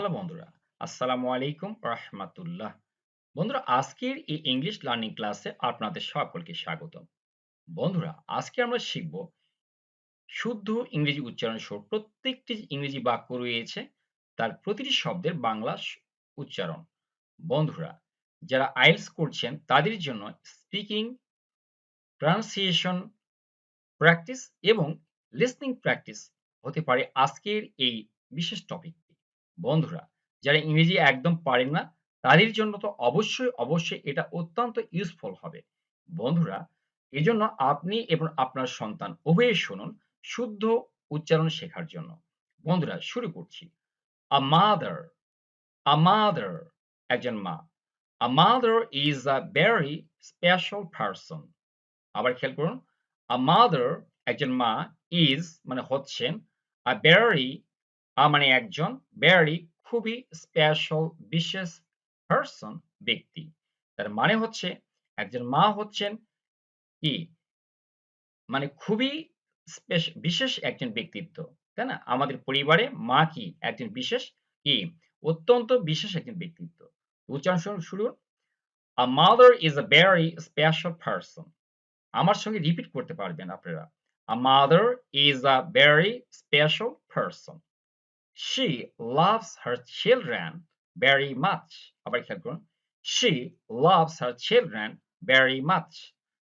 Hello বন্ধুরা, আসসালামু আলাইকুম রাহমাতুল্লাহ। বন্ধুরা, আজকের এই ইংলিশ লার্নিং ক্লাসে আপনাদের সকলকে স্বাগতম। বন্ধুরা, আজকে আমরা শিখব শুদ্ধ ইংরেজি উচ্চারণ সহ প্রত্যেকটি ইংরেজি বাক্য রয়েছে, তার প্রতিটি শব্দের বাংলা উচ্চারণ। বন্ধুরা, যারা আইএলস করছেন, তাদের জন্য স্পিকিং প্রনাউন্সিয়েশন প্র্যাকটিস এবং লিসনিং প্র্যাকটিস হতে পারে আজকের এই বিশেষ টপিকটি বন্ধুরা, যারা ইংরেজি একদম পারেন না, তাদের জন্য তো অবশ্যই অবশ্যই এটা অত্যন্ত ইউজফুল হবে। বন্ধুরা, এজন্য আপনি এবং আপনার সন্তান উভয়ে শুনুন শুদ্ধ উচ্চারণ শেখার জন্য। বন্ধুরা, শুরু করছি। আ মাদার একজন মা। A is a very special person আবার খেয়াল করুন আ একজন মা ইজ মানে হচ্ছেন আ ভেরি মানে একজন ভেরি খুবই স্পেশাল বিশেষ পারসন ব্যক্তি। তার মানে হচ্ছে একজন মা হচ্ছেন কি? মানে খুবই বিশেষ একজন ব্যক্তিত্ব, তাই না? আমাদের পরিবারে মা কি? একজন বিশেষ কি? অত্যন্ত বিশেষ একজন ব্যক্তিত্ব। উচ্চারণ শুরু- a mother is a very special person আমার সঙ্গে রিপিট করতে পারবেন আপনারা। A mother is a very special person she loves her children very much আবার খেয়াল করুন loves her children very much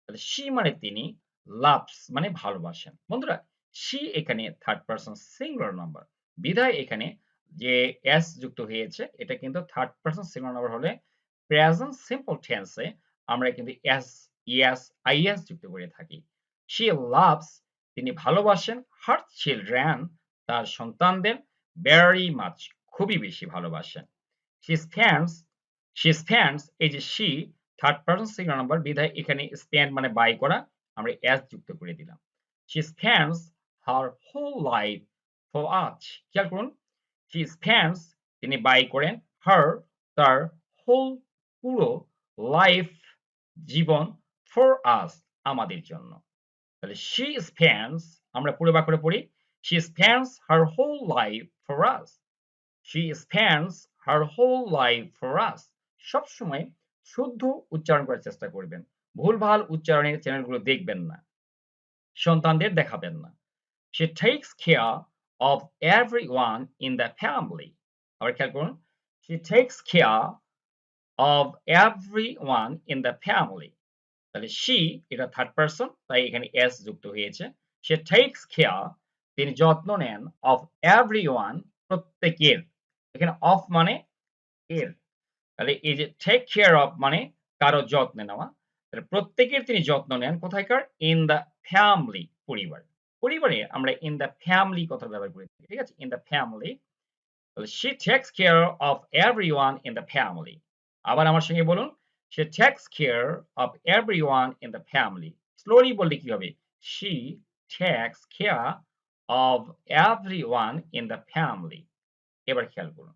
তাহলে শি মানে তিনি লাভস মানে ভালোবাসেন। বন্ধুরা শি এখানে থার্ড পারসন সিঙ্গুলার নাম্বার বিধায় এখানে যে এস যুক্ত হয়েছে, এটা কিন্তু থার্ড পারসন সিঙ্গুলার নাম্বার হলে প্রেজেন্ট সিম্পল টেন্সে আমরা কিন্তু এস ইএস আইএস যুক্ত করে থাকি। শি লাভস তিনি ভালোবাসেন হার চিলড্রেন তার সন্তানদের। ভেরি মাচ খুবই বেশি ভালোবাসেন। শি স্প্যান্ডস শি স্প্যান্ডস এই যে she third person singular number বিধায় এখানে স্প্যান্ড মানে বাই করা, আমরা এস যুক্ত করে দিলাম। She spends her whole life for us খেয়াল করুন শি স্প্যান্ডস তিনি বাই করেন হার তার হোল পুরো লাইফ জীবন ফর আস আমাদের জন্য। তাহলে শি স্প্যান্ডস আমরা পুরো বাক্যটা পড়ি she spends her whole life for us she spends her whole life for us সবসময় শুদ্ধ উচ্চারণ করার চেষ্টা করবেন। ভুলভাল উচ্চারণের চ্যানেলগুলো দেখবেন না। সন্তানদের দেখাবেন না। Takes care of everyone in the family আবার খেয়াল করুন। Takes care of everyone in the family তাহলে শি এটা থার্ড পারসন তাই এখানে এস যুক্ত হয়েছে। সে টেকস কেয়ার তিনি যত্ন নেন অফ এভরি ওয়ান প্রত্যেকের। এখানে অফ মানে এর। তাহলে এই যে টেক কেয়ার অফ মানে কারও যত্ন নেওয়া। তাহলে প্রত্যেকের তিনি যত্ন নেন কোথায়কার ইন দ্য ফ্যামিলি পরিবার। পরিবারে আমরা ইন দ্য ফ্যামিলি কথা ব্যবহার করি ঠিক আছে? ইন দ্য ফ্যামিলি তাহলে she takes care of everyone in the family আবার আমার সঙ্গে বলুন she takes care of everyone in the family slowly বললে কি হবে? She takes care of everyone in the family এবার খেয়াল করুন।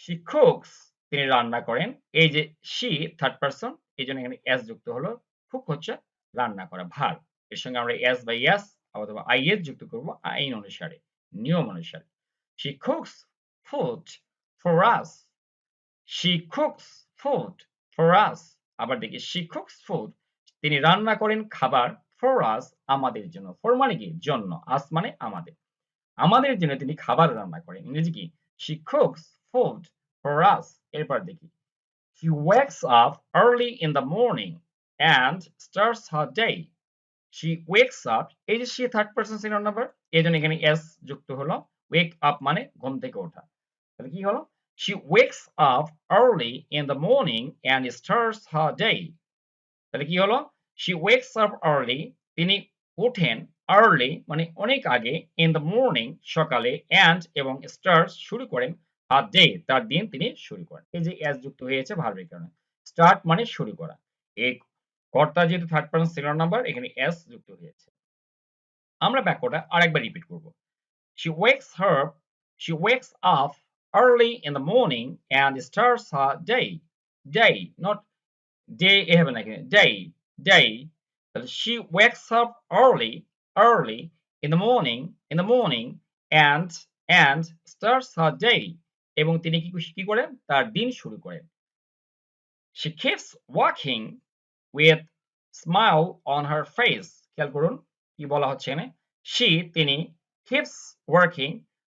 শি কুকস তিনি রান্না করেন। এই যে শি থার্ড পারসন এই জন্য এখানে এস যুক্ত হলো। কুক হচ্ছে রান্না করা, ভার। এর সঙ্গে আমরা এস বাই এস অথবা আই এস যুক্ত করব, আইন অনুসারে, নিয়ম অনুসারে। She cooks food for us she cooks food for us আবার দেখি শি কুকস ফুড তিনি রান্না করেন খাবার ফর আস আমাদের জন্য। ফর মানে কি? জন্য। আস মানে আমাদের। আমাদের জন্য তিনি খাবার রান্না করেন। ইংরেজি কি? শি এরপর দেখি। She wakes up early in the morning and starts her day. She wakes up, এই যে she third person singular number এই জন্য এখানে s যুক্ত হলো। Wake up মানে ঘুম থেকে ওঠা। তাহলে কি হলো? She wakes up early in the morning and starts her day তাহলে কি হলো? She wakes up early, তিনি ওঠেন early মানে অনেক আগে, in the morning, সকালে, and এবং starts শুরু করেন her day, তার দিন তিনি শুরু করেন। এই যে s যুক্ত হয়েছে ভার্বের কারণে স্টার্ট মানে শুরু করা। এই কর্তা যেহেতু থার্ড পারসন সিঙ্গুলার নাম্বার এখানে s যুক্ত হয়েছে। আমরা বাক্যটা আরেকবার রিপিট করব। She wakes her, she wakes up early in the morning and starts her day day, not day, এ হবে না day day তাহলে she wakes up early early in the morning in the morning and and starts her day এবং তিনি কি কি করেন তার দিন শুরু করেন she keeps walking with smile on her face খেয়াল করুন কি বলা হচ্ছে এখানে she তিনি keeps working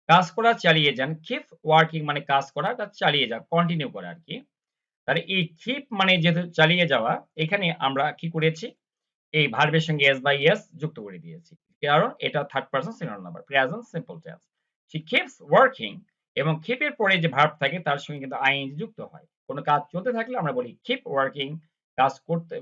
কাজ করা চালিয়ে যান keep working মানে কাজ করা তা চালিয়ে যাওয়া কন্টিনিউ করা আর কি তাহলে এই keep মানে যেহেতু চালিয়ে যাওয়া, এখানে আমরা কি করেছি? এই ভার্বের সঙ্গে s বাই s যুক্ত করে দিয়েছি। কারণ এটা third person synonym number present simple tense she keeps working এবং এর পরে যে ভার্ব থাকে, তার সঙ্গে কিন্তু ing যুক্ত হয়। কোনো কাজ চলতে থাকলে আমরা বলি keep working, কাজ করতে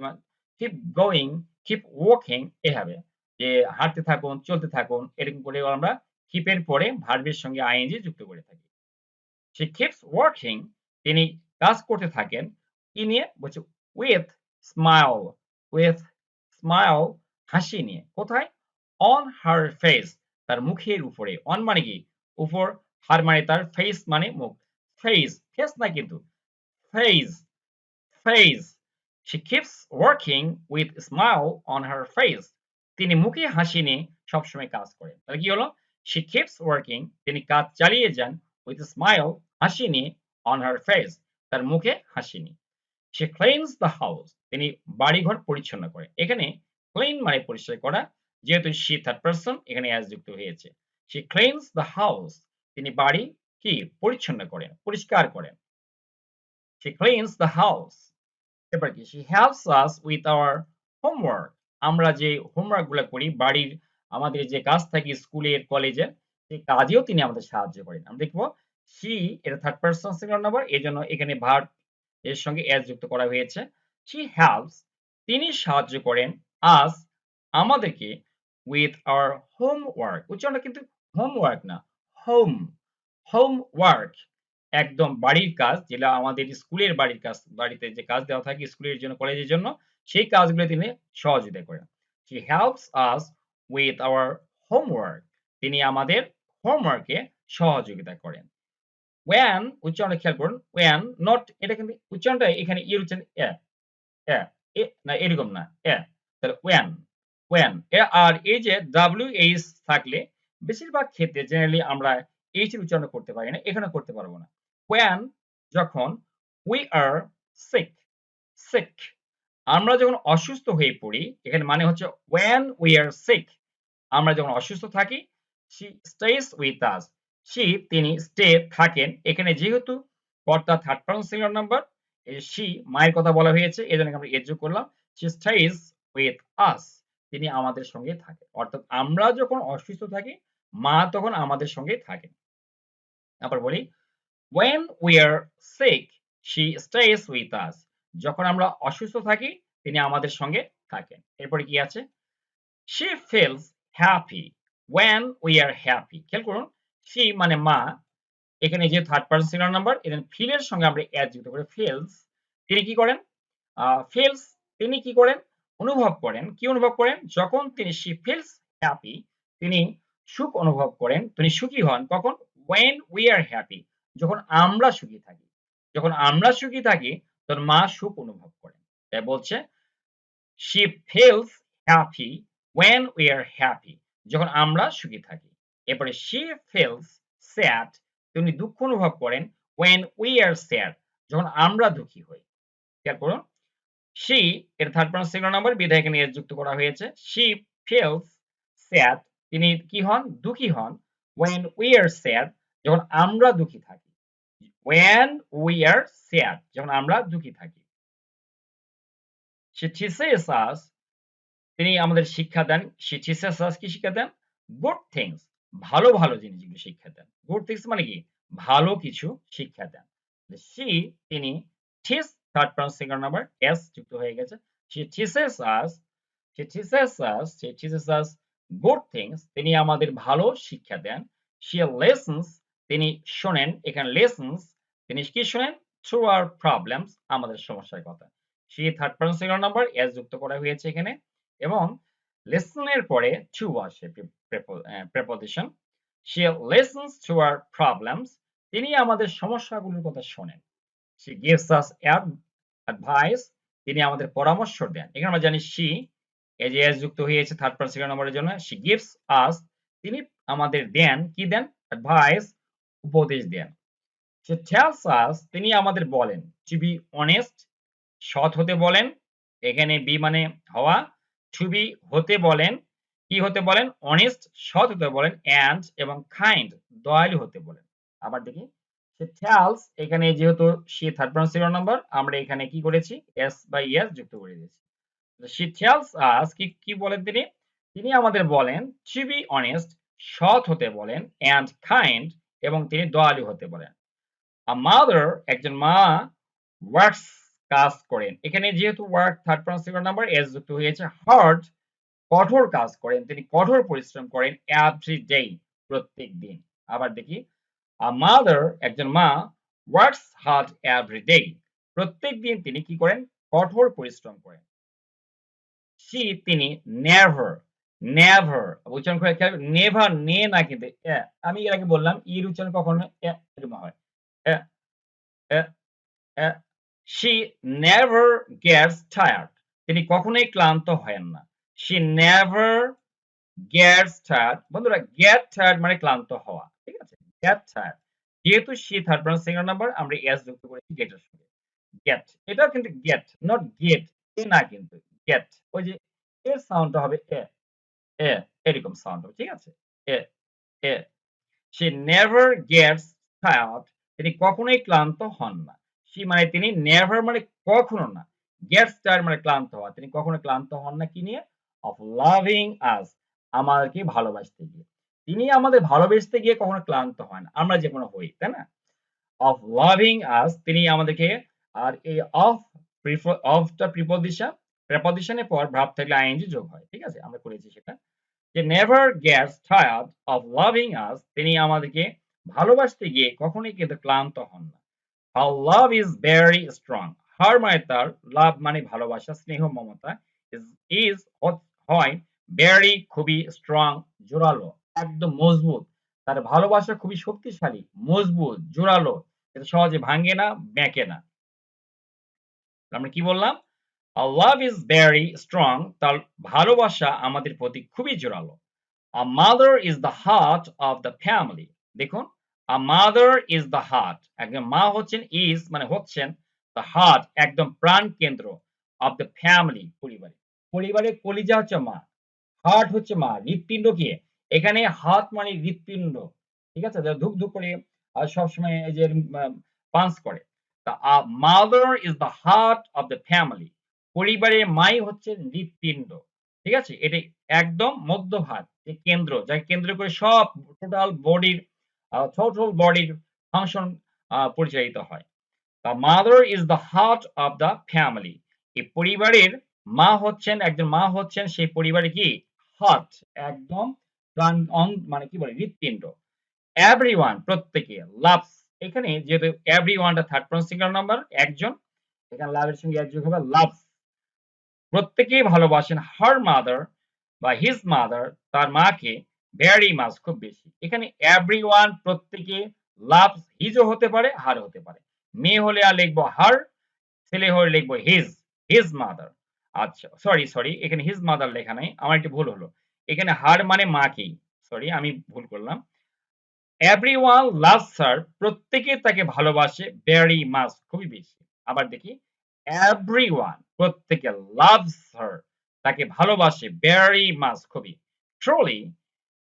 keep going, keep walking এভাবে। যে হাঁটতে থাকুন, চলতে থাকুন, এরকম করে আমরা এর পরে ভার্বের সঙ্গে ing যুক্ত করে থাকি। She keeps working, তিনি কাজ করতে থাকেন কি নিয়ে বলছে, with smile with smile হাসি নিয়ে। কোথায়? On her face তার মুখের উপরে। On মানে কি? উপর, হার মানে তার ফেস মানে মুখ। ফেস ফেস না কিন্তু face face she keeps working with smile on her face তিনি মুখে হাসি নিয়ে সবসময় কাজ করেন। তাহলে কি হলো? She keeps working, তিনি কাজ চালিয়ে যান a smile, হাসি নিয়ে on her face তার মুখে হাসি নিয়ে she cleans the house তিনি বাড়িঘর পরিচ্ছন্ন করে। এখানে ক্লিন মানে পরিষ্কার করা, যেহেতু she থার্ড পারসন এখানে as যুক্ত হয়েছে। she cleans the house তিনি বাড়ি কি? পরিচ্ছন্ন করেন, পরিষ্কার করেন। she cleans the house এবার কি? She helps us with our homework আমরা যে হোমওয়ার্কগুলো করি, বাড়ির আমাদের যে কাজ থাকে, স্কুলের, কলেজের, সেই কাজেও তিনি আমাদের সাহায্য করেন। আমরা দেখব she এটা থার্ড পারসন সিঙ্গুলার নাম্বার এই জন্য এখানে ভার্ব এর সঙ্গে as যুক্ত করা হয়েছে। She helps, তিনি সাহায্য করেন, us, আমাদেরকে with our homework উচ্চারণটা কিন্তু হোমওয়ার্ক না হোম হোমওয়ার্ক একদম বাড়ির কাজ, যেটা আমাদের স্কুলের বাড়ির কাজ, বাড়িতে যে কাজ দেওয়া থাকে স্কুলের জন্য, কলেজের জন্য, সেই কাজগুলো তিনি সহযোগিতা করেন। She helps us with our homework তিনি আমাদের হোমওয়ার্কে সহযোগিতা করেন। When উচ্চারণটা খেয়াল করুন when, not, এটা কিন্তু উচ্চারণটা এখানে ইয়ের উচ্চারণ? এ এ না, এরকম না এ তাহলে when when এ আর এই যে ডাব্লিউ এইচ থাকলে বেশিরভাগ ক্ষেত্রে জেনারেলি আমরা এইচ এর উচ্চারণ করতে পারি না, এখানে করতে পারব না। When, যখন we are sick sick, আমরা যখন অসুস্থ হয়ে পড়ি, এখানে মানে হচ্ছে when we are sick, আমরা যখন অসুস্থ থাকি, she stays with us she, তিনি স্টে থাকেন। এখানে যেহেতু কর্তা third person singular number she মায়ের কথা বলা হয়েছে, এজন্য আমরা এর যোগ করলাম। She stays with us, তিনি আমাদের সঙ্গে থাকেন। অর্থাৎ আমরা যখন অসুস্থ থাকি, মা তখন আমাদের সঙ্গে থাকেন। আবার বলি, when we are sick, she stays with us. যখন আমরা অসুস্থ থাকি, তিনি আমাদের সঙ্গে থাকেন। এরপরে কি আছে? She feels happy when we are happy খেয়াল করুন she মানে মা, এখানে যে থার্ড পারসন সিঙ্গুলার নাম্বার এখানে ফিল এর সঙ্গে আমরা অ্যাড যুক্ত করে feels তিনি কি করেন? feels তিনি কি করেন? অনুভব করেন। কি অনুভব করেন? যখন তিনি she feels happy, তিনি সুখ অনুভব করেন। তিনি সুখী হন কখন? When we are happy, যখন আমরা সুখী থাকি। যখন আমরা সুখী থাকি, তখন মা সুখ অনুভব করেন। তাই বলছে, she feels happy when we are happy, যখন আমরা সুখী থাকি। এরপরে she feels sad, তিনি দুঃখ অনুভব করেন when we are sad, যখন আমরা দুঃখী হই। খেয়াল করুন, she এর থার্ড পারসন সিঙ্গুলার নাম্বার বিধায় এখানে s যুক্ত করা হয়েছে। she feels sad, তিনি কি হন? দুঃখী হন। when we are sad, যখন আমরা দুঃখী থাকি। when we are sad, যখন আমরা দুঃখী থাকি। She teaches us, তিনি আমাদের শিক্ষা দেন। she teaches us কি শিক্ষা দেন? good things ভালো ভালো জিনিসগুলো শিক্ষা দেন। Good things মানে কি? ভালো কিছু শিক্ষা দেন। She তিনি teach third person singular number s যুক্ত হয়ে গেছে। She teaches us, she teaches us, she teaches us good things, তিনি আমাদের ভালো শিক্ষা দেন। She listens তিনি শোনেন। এখানে listens তিনি কি শোনেন? থ্রু আর problems, আমাদের সমস্যার কথা। She third person singular number S যুক্ত করা হয়েছে এখানে। এবং এর পরে to আসে preposition. She listens to our problems. তিনি আমাদের সমস্যাগুলোর কথা শোনেন। She gives us advice. তিনি আমাদের পরামর্শ দেন। এখানে আমরা জানি she, এই যে s যুক্ত হয়েছে থার্ড পারসন সিঙ্গুলার নাম্বারের জন্য, she gives us, তিনি আমাদের দেন, কি দেন? Advice, উপদেশ দেন। She tells us, তিনি আমাদের বলেন। To be honest, সৎ হতে বলেন। এখানে বি মানে হওয়া। To be হতে বলেন, কি হতে বলেন? honest, সৎ হতে বলেন, and এবং kind, দয়ালু হতে বলেন। আবার দেখি, সে এখানে যেহেতু থার্ড পারসন নাম্বার আমরা এখানে কি করেছি? s বাই s যুক্ত করে দিয়েছি। us, কি কি বলেন তিনি? তিনি আমাদের বলেন, to be honest, সৎ হতে বলেন, and kind, এবং তিনি দয়ালু হতে বলেন। A mother, একজন মা, works কাজ করেন। এখানে যেহেতু work third person singular number S যুক্ত হয়েছে হার্ড কঠোর কাজ করেন। তিনি কঠোর পরিশ্রম করেন এভরি ডে প্রত্যেক দিন। আবার দেখি আ মাদার একজন মা ওয়ার্কস হার্ড এভরি ডে প্রত্যেক দিন তিনি কি করেন? কঠোর পরিশ্রম করেন। সি তিনি নেভার নেভার উচ্চারণ করে খেয়াল নেভার নে না কিন্তু। আমি এর আগে বললাম, ইর উচ্চারণ কখনো হয়। She never gets tired. তিনি কখনোই ক্লান্ত হন না। She never gets tired. বন্ধুরা, get tired মানে ক্লান্ত হওয়া, ঠিক আছে? Get tired. যেহেতু she third person singular number আমরা s যুক্ত করেছি এর সঙ্গে। Get. এটাও কিন্তু get, not get. এ না কিন্তু, get. ওই যে, এর সাউন্ডটা হবে এ। এ, এরকম সাউন্ড হবে, ঠিক আছে? এ এ। She never gets tired. তিনি কখনোই ক্লান্ত হন না। She মানে তিনি never মানে কখনো না। Gets tired মানে ক্লান্ত হওয়া। তিনি কখনো ক্লান্ত হন না কি নিয়ে? Of loving us আমাদেরকে ভালোবাসতে গিয়ে। তিনি আমাদের ভালোবাসতে গিয়ে কখনো ক্লান্ত হন আমরা যে কোনো হই, তাই না? Of loving us, তিনি আমাদেরকে আর এই of অফটা প্রিপোজিশন প্রেপোজিশনের পর ভাব থাকলে আইএনজি যোগ হয়। ঠিক আছে? আমরা করেছি সেটা। যে never gets tired of loving us তিনি আমাদেরকে ভালোবাসতে গিয়ে কখনোই কিন্তু ক্লান্ত হন না। How love is very strong her মানে তার লাভ মানে ভালোবাসা, স্নেহ, মমতা ইজ ইজ হয় ভেরি খুবই স্ট্রং জোরালো, একদম মজবুত। তার ভালোবাসা খুবই শক্তিশালী, মজবুত, জোরালো। এটা সহজে ভাঙে না, ব্যাঁকে না। আমরা কি বললাম? লাভ ইজ ভেরি স্ট্রং তার ভালোবাসা আমাদের প্রতি খুবই জোরালো। A mother is the heart of the family দেখুন a mother is the heart একদম মা হচ্ছেন ইজ মানে হচ্ছেন দ্য হার্ট একদম প্রাণ কেন্দ্র অফ দ্য ফ্যামিলি পরিবারে। পরিবারের কলিজা হচ্ছে মা হার্ট হচ্ছে মা, হৃৎপিণ্ড কে? এখানে হাত মানে হৃৎপিণ্ড, ঠিক আছে? ধুক ধুক করে সবসময় এই যে পাঞ্চ করে। তা mother is the heart of the family পরিবারের মাই হচ্ছে হৃৎপিণ্ড, ঠিক আছে? এটা একদম মধ্যভাগ, যে কেন্দ্র, যাকে কেন্দ্র করে সব টোটাল বডির টোটাল বডির ফাংশন পরিচালিত হয়। The mother is the heart of the family এই পরিবারের মা হচ্ছেন, একজন মা হচ্ছেন, সেই পরিবারে কি? হার্ট একদম মানে কি বলে, হৃৎপিণ্ড। এভরিওয়ান প্রত্যেকে লাভস এখানে যেহেতু এভরিওয়ানটা থার্ড পারসন সিঙ্গুলার নাম্বার একজন, এখানে লাভের সঙ্গে এক যোগ হবে লাভস প্রত্যেকেই ভালোবাসেন হার মাদার বা হিজ মাদার তার মাকে। ভেরি মাছ খুব বেশি। এখানে এভরিওয়ান প্রত্যেকে লাভ হিজও হতে পারে হার হতে পারে। মেয়ে হলে আর লিখব হার ছেলে হলে লিখব হিজ হিজ মাদার আচ্ছা সরি সরি এখানে হিজ মাদার লেখা নাই, আমার একটু ভুল হলো। এখানে হার মানে মাকেই। সরি আমি ভুল করলাম। এভরিওয়ান লাভস হার প্রত্যেকে তাকে ভালোবাসে ভেরি মাছ খুবই বেশি। আবার দেখি এভরিওয়ান প্রত্যেকে লাভস হার তাকে ভালোবাসে ভেরি মাছ খুবই। ট্রুলি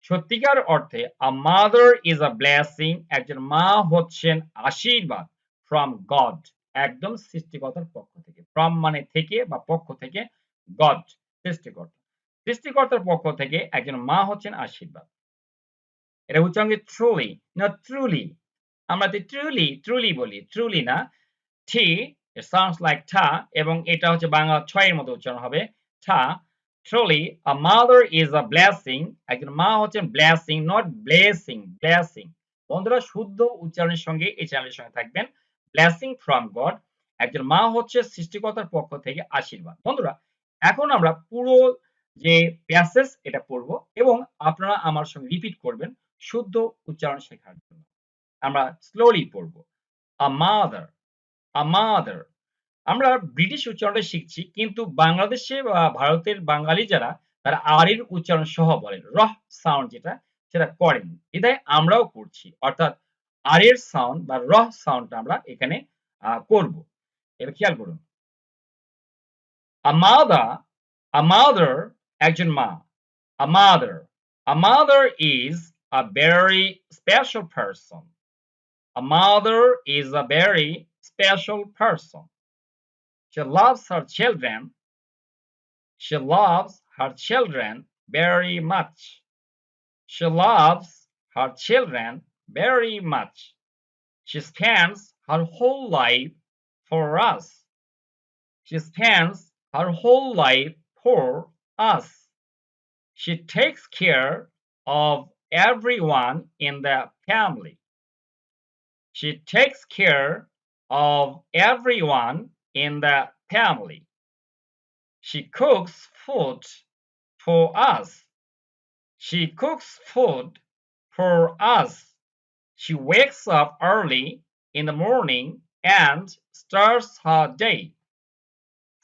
সত্যিকার অর্থে a mother is a blessing একজন মা হচ্ছেন আশীর্বাদ ফ্রম গড একদম সৃষ্টিকর্তার পক্ষ থেকে ফ্রম মানে থেকে বা পক্ষ থেকে গড সৃষ্টিকর্তা। সৃষ্টিকর্তার পক্ষ থেকে একজন মা হচ্ছেন আশীর্বাদ। এটা উচ্চারণ ট্রুলি না ট্রুলি আমরা তো ট্রুলি ট্রুলি বলি ট্রুলি না it sounds like ঠা, এবং এটা হচ্ছে বাংলা ছয়ের মতো উচ্চারণ হবে, ঠা truly, a mother is a blessing. একজন মা হচ্ছেন blessing, not blessing blessing. বন্ধুরা, শুদ্ধ উচ্চারণের সঙ্গে এই চ্যানেলের সঙ্গে থাকবেন। Blessing from God. একজন মা হচ্ছে সৃষ্টিকর্তার পক্ষ থেকে আশীর্বাদ। বন্ধুরা, এখন আমরা পুরো যে প্যাসেজ এটা পড়ব এবং আপনারা আমার সঙ্গে রিপিট করবেন শুদ্ধ উচ্চারণ শেখার জন্য। আমরা স্লোলি পড়ব। A mother a mother আমরা ব্রিটিশ উচ্চারণটা শিখছি, কিন্তু বাংলাদেশে বা ভারতের বাঙালি যারা, তারা আর এর উচ্চারণ সহ বলেন রহ সাউন্ড যেটা, সেটা করেন। বিধায় আমরাও করছি। অর্থাৎ আর এর সাউন্ড বা র সাউন্ডটা আমরা এখানে করব। এবার খেয়াল করুন। A mother একজন মা। Mother is a very special person a mother is a very special person she loves her children she loves her children very much she loves her children very much she spends her whole life for us she spends her whole life for us. She takes care of everyone in the family. She takes care of everyone in the family. She cooks food for us. She cooks food for us. She wakes up early in the morning and starts her day.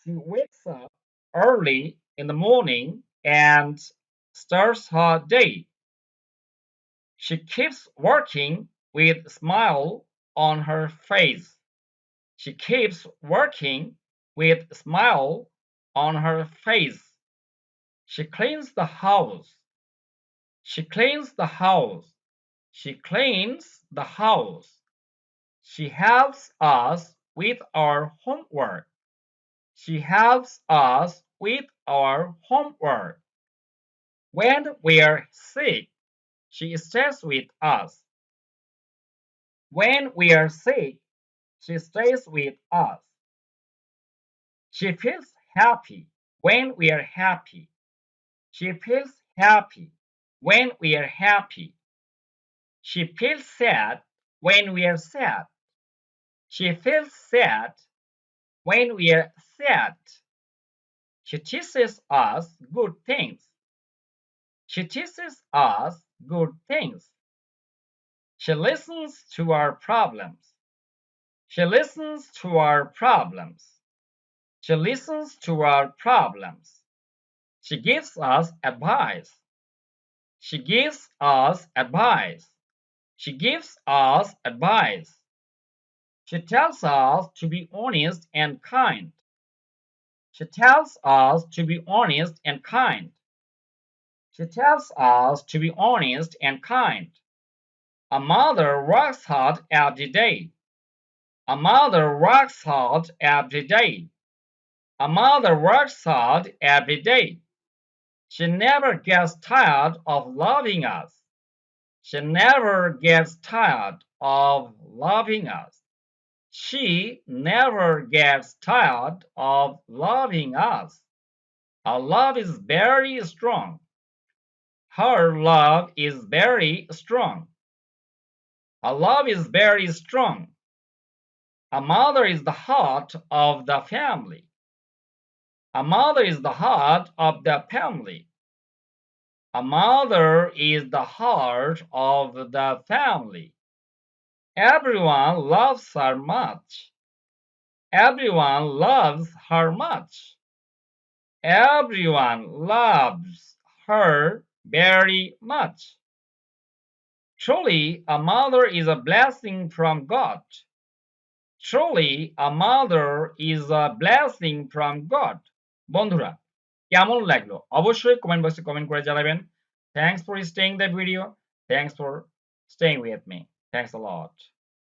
She wakes up early in the morning and starts her day. She keeps working with a smile on her face. She keeps working with a smile on her face. She cleans the house. She cleans the house. She cleans the house. She helps us with our homework. She helps us with our homework. When we are sick, she stays with us. When we are sick, she stays with us. She feels happy when we are happy. She feels happy when we are happy. She feels sad when we are sad. She feels sad when we are sad. She teaches us good things. She teaches us good things. She listens to our problems. She listens to our problems. She listens to our problems. She gives us advice. She gives us advice. She gives us advice. She tells us to be honest and kind. She tells us to be honest and kind. She tells us to be honest and kind. A mother works hard every day. A mother works hard every day. A mother works hard every day. She never gets tired of loving us. She never gets tired of loving us. She never gets tired of loving us. Her love is very strong. Her love is very strong. Her love is very strong. A mother is the heart of the family. A mother is the heart of the family. A mother is the heart of the family. Everyone loves her much. Everyone loves her much. Everyone loves her very much. Truly, a mother is a blessing from God. Truly, a mother is a blessing from God. বন্ধুরা কেমন লাগল অবশ্যই comment বক্সে comment করে জানাবেন thanks for staying the video thanks for staying with me. Thanks a lot.